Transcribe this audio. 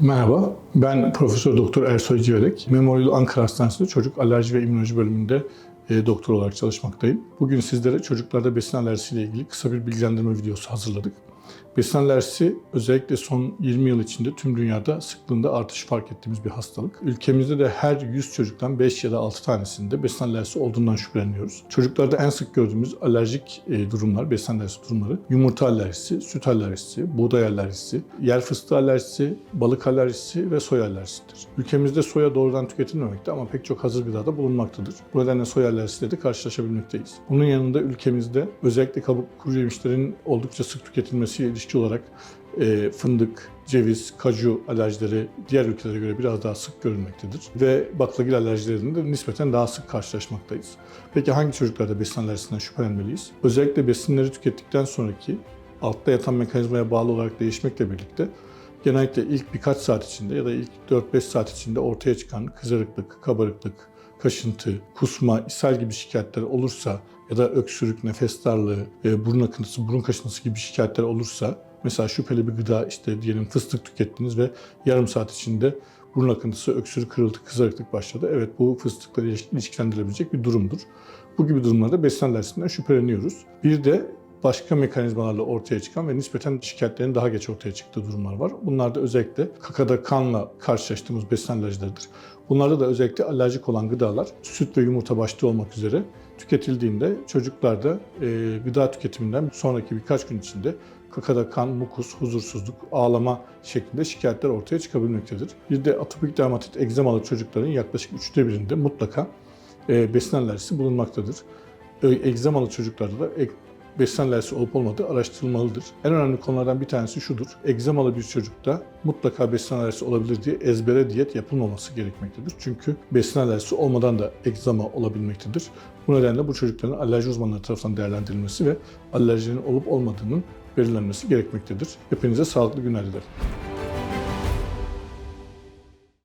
Merhaba, ben Profesör Doktor Ersoy Civelek. Memorial Ankara Hastanesi'nde çocuk alerji ve immünoloji bölümünde e, doktor olarak çalışmaktayım. Bugün sizlere çocuklarda besin alerjisiyle ilgili kısa bir bilgilendirme videosu hazırladık. Besin alerjisi özellikle son 20 yıl içinde tüm dünyada sıklığında artış fark ettiğimiz bir hastalık. Ülkemizde de her 100 çocuktan 5 ya da 6 tanesinde besin alerjisi olduğundan şüpheleniyoruz. Çocuklarda en sık gördüğümüz alerjik e, durumlar, besin alerjisi durumları yumurta alerjisi, süt alerjisi, buğday alerjisi, yer fıstığı alerjisi, balık alerjisi ve soya alerjisidir. Ülkemizde soya doğrudan tüketilmemekte ama pek çok hazır gıdada bulunmaktadır. Bu nedenle soya alerjisiyle de karşılaşabilmekteyiz. Bunun yanında ülkemizde özellikle kabuk kuru yemişlerin oldukça sık tüketilmesiyle ilişki olarak e, fındık, ceviz, kaju alerjileri diğer ülkelere göre biraz daha sık görülmektedir. Ve baklagil alerjilerinde de nispeten daha sık karşılaşmaktayız. Peki hangi çocuklarda besin alerjisinden şüphelenmeliyiz? Özellikle besinleri tükettikten sonraki altta yatan mekanizmaya bağlı olarak değişmekle birlikte genellikle ilk birkaç saat içinde ya da ilk 4-5 saat içinde ortaya çıkan kızarıklık, kabarıklık, kaşıntı, kusma, ishal gibi şikayetler olursa ya da öksürük, nefes darlığı, e, burun akıntısı, burun kaşıntısı gibi şikayetler olursa mesela şüpheli bir gıda işte diyelim fıstık tükettiniz ve yarım saat içinde burun akıntısı, öksürük, kırıltı, kızarıklık başladı. Evet bu fıstıkla ilişkilendirilebilecek bir durumdur. Bu gibi durumlarda besin alerjisinden şüpheleniyoruz. Bir de başka mekanizmalarla ortaya çıkan ve nispeten şikayetlerin daha geç ortaya çıktığı durumlar var. Bunlar da özellikle kakada kanla karşılaştığımız besin alerjileridir. Bunlarda da özellikle alerjik olan gıdalar süt ve yumurta başta olmak üzere tüketildiğinde çocuklarda e, gıda tüketiminden sonraki birkaç gün içinde kakada kan, mukus, huzursuzluk, ağlama şeklinde şikayetler ortaya çıkabilmektedir. Bir de atopik dermatit egzamalı çocukların yaklaşık üçte birinde mutlaka e, besin alerjisi bulunmaktadır. E, egzamalı çocuklarda da alerjisi olup olmadığı araştırılmalıdır. En önemli konulardan bir tanesi şudur. Egzamalı bir çocukta mutlaka besin alerjisi olabilir diye ezbere diyet yapılmaması gerekmektedir. Çünkü besin alerjisi olmadan da egzama olabilmektedir. Bu nedenle bu çocukların alerji uzmanları tarafından değerlendirilmesi ve alerjinin olup olmadığının belirlenmesi gerekmektedir. Hepinize sağlıklı günler dilerim.